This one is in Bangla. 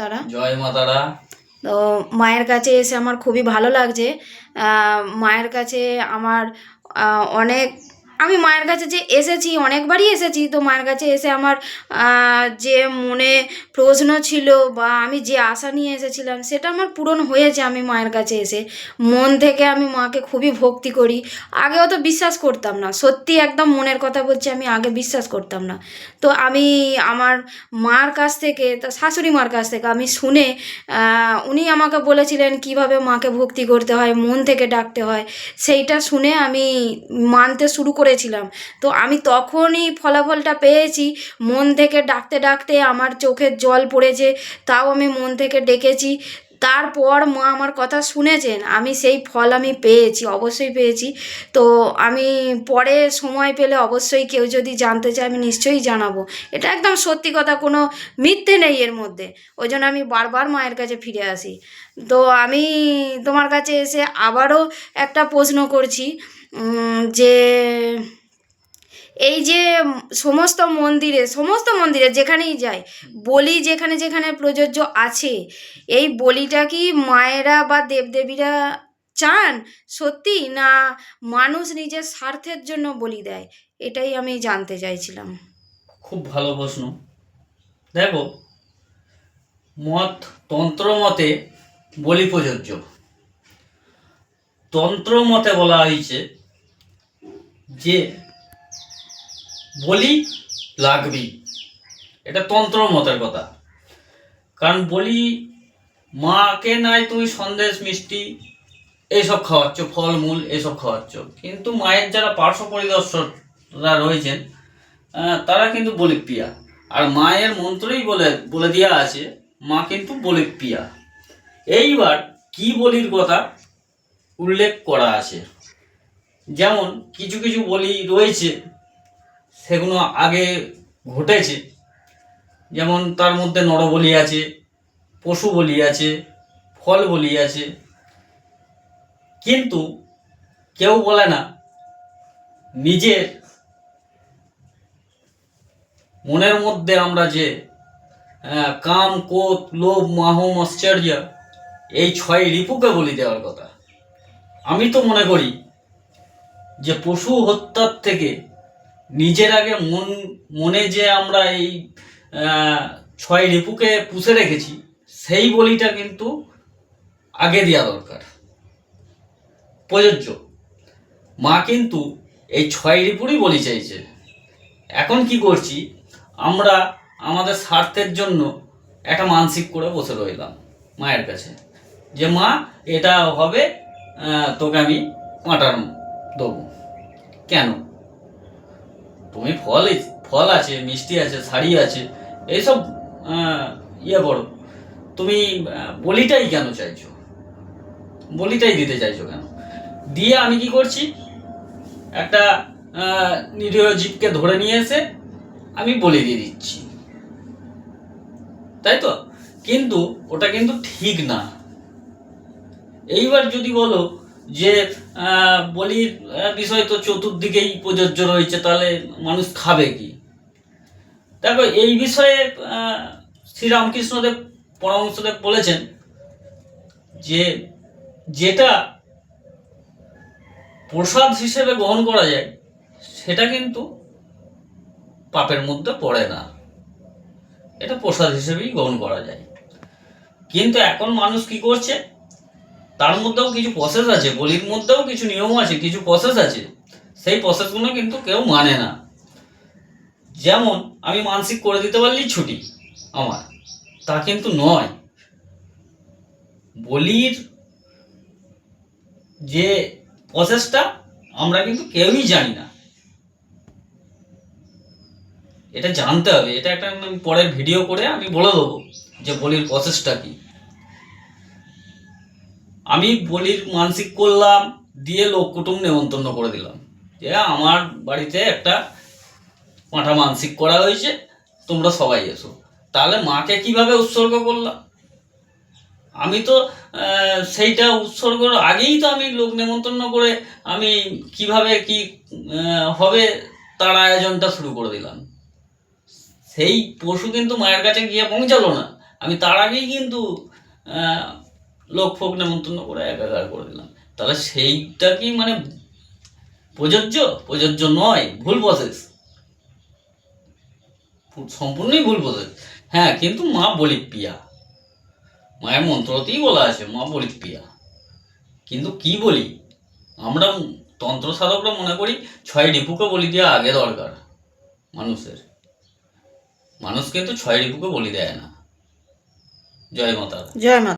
তারা জয় মাতারা। তো মায়ের কাছে এসে আমার খুবই ভালো লাগছে। মায়ের কাছে আমার অনেক আমি মায়ের কাছে যে এসেছি, অনেকবারই এসেছি, তো মায়ের কাছে এসে আমার যে মনে প্রশ্ন ছিল বা আমি যে আশা নিয়ে এসেছিলাম, সেটা আমার পূরণ হয়েছে আমি মায়ের কাছে এসে। মন থেকে আমি মাকে খুবই ভক্তি করি। আগেও তো বিশ্বাস করতাম না। সত্যি একদম মনের কথা বলছি, আমি আগে বিশ্বাস করতাম না। তো আমি আমার মার কাছ থেকে, তা শাশুড়ি মার কাছ থেকে আমি শুনে উনি আমাকে বলেছিলেন কীভাবে মাকে ভক্তি করতে হয়, মন থেকে ডাকতে হয়, সেইটা শুনে আমি মানতে শুরু করেছিলাম। তো আমি তখনই ফলাফলটা পেয়েছি। মন থেকে ডাকতে ডাকতে আমার চোখের জল পড়েছে। তাও আমি মন থেকে ডেকেছি। তারপর মা আমার কথা শুনেছেন, আমি সেই ফল আমি পেয়েছি, অবশ্যই পেয়েছি। তো আমি পরে সময় পেলে অবশ্যই কেউ যদি জানতে চায়, আমি নিশ্চয়ই জানাব। এটা একদম সত্যি কথা, কোনো মিথ্যে নেই এর মধ্যে। ওই জন্য আমি বারবার মায়ের কাছে ফিরে আসি। তো আমি তোমার কাছে এসে আবারও একটা প্রশ্ন করছি যে এই যে সমস্ত মন্দিরে সমস্ত মন্দিরে যেখানেই যায় বলি যেখানে যেখানে প্রযোজ্য আছে, এই বলিটা কি মায়েরা বা দেবদেবীরা চান? সত্যি না মানুষ নিজের স্বার্থের জন্য বলি দেয়? এটাই আমি জানতে চাইছিলাম। খুব ভালো প্রশ্ন। দেখো, মত, তন্ত্র মতে বলি প্রযোজ্য। তন্ত্র মতে বলা হয়েছে যে বলি লাগবেই এটা তন্ত্র মতের কথা। কারণ বলি, মাকে নাই তুমি সন্দেশ, মিষ্টি এইসব খাওয়াচ্ছ, ফলমূল এইসব খাওয়াচ্ছ। কিন্তু মায়ের যারা পার্শ্ব পরিদর্শকরা রয়েছেন তারা কিন্তু বলিপ্রিয়া। আর মায়ের মন্ত্রই বলে বলে দেওয়া আছে, মা কিন্তু বলিপ্রিয়া। এইবার কি বলির কথা উল্লেখ করা আছে? যেমন কিছু কিছু বলি রয়েছে সেগুলো আগে ঘটেছে। যেমন তার মধ্যে নরবলি আছে, পশু বলি আছে, ফল বলি আছে। কিন্তু কেউ বলে না, নিজের মনের মধ্যে আমরা যে কাম কোত লোভ, মাহ, মশ্চর্য, এই ছয় রিপুকে বলি দেওয়ার কথা। আমি তো মনে করি যে পশু হত্যার থেকে নিজের আগে মন, মনে যে আমরা এই ছয় রিপুকে পুষে রেখেছি, সেই বলিটা কিন্তু আগে দেওয়া দরকার। প্রযোজ্য। মা কিন্তু এই ছয় রিপুরই বলি চাইছে। এখন কি করছি? আমরা আমাদের স্বার্থের জন্য একটা মানসিক করে বসে রইলাম মায়ের কাছে। যে মা, এটা হবে তোকে আমি পাঁটার দেবো। কেন? তুমি ফল ফল আছে, মিষ্টি আছে, শাড়ি আছে, এইসব ইয়ে করো। তুমি বলিটাই কেন চাইছো? বলিটাই দিতে চাইছো কেন? দিয়ে আমি কি করছি? একটা নিরীহ জীবকে ধরে নিয়ে এসে আমি বলি দিয়ে দিচ্ছি। তাই তো? কিন্তু ওটা কিন্তু ঠিক না। এইবার যদি বলো যে বলির বিষয় তো চতুর্দিকেই প্রযোজ্য রয়েছে, তাহলে মানুষ খাবে কি? দেখো, এই বিষয়ে শ্রীরামকৃষ্ণদেব, পরমহংসদেব বলেছেন যে, যেটা প্রসাদ হিসেবে গ্রহণ করা যায়, সেটা কিন্তু পাপের মধ্যে পড়ে না। এটা প্রসাদ হিসেবেই গ্রহণ করা যায়। কিন্তু এখন মানুষ কি করছে? তার মধ্যেও কিছু প্রসেস আছে, বলির মধ্যেও কিছু নিয়ম আছে, কিছু প্রসেস আছে। সেই প্রসেসগুলো কিন্তু কেউ মানে না। যেমন, আমি মানসিক করে দিতে পারলেই ছুটি আমার, তা কিন্তু নয়। বলির যে প্রসেসটা আমরা কিন্তু কেউই জানি না। এটা জানতে হবে, এটা একটা পরের ভিডিও করে আমি বলে দেবো যে বলির প্রসেসটা কি। আমি বলির মানসিক করলাম, দিয়ে লোক কুটুম নেমন্তন্ন করে দিলাম। যে আমার বাড়িতে একটা মাঠা মানসিক করা হয়েছে, তোমরা সবাই এসো। তাহলে মাকে কীভাবে উৎসর্গ করলাম? আমি তো সেইটা উৎসর্গর আগেই তো আমি লোক নেমন্তন্ন করে আমি কীভাবে কি হবে তার আয়োজনটা শুরু করে দিলাম। সেই পশু কিন্তু মায়ের কাছে গিয়ে পৌঁছালো না। আমি তার আগেই কিন্তু লোক ফোক নেমন্তন্ন করে একাকার করে দিলাম। তাহলে সেইটা কি মানে প্রযোজ্য? প্রযোজ্য নয়, ভুল প্রসেস সম্পূর্ণই ভুল প্রসেস হ্যাঁ কিন্তু মা বলিপ্রিয়া মায়ের মন্ত্রতেই বলা আছে, মা বলিপ্রিয়া কিন্তু কি বলি? আমরা তন্ত্র সাধকরা মনে করি, ছয় রিপুকে বলি দেওয়া আগে দরকার মানুষের। মানুষ কিন্তু ছয় রিপুকে বলি দেয় না। জয় মাতা। জয় মা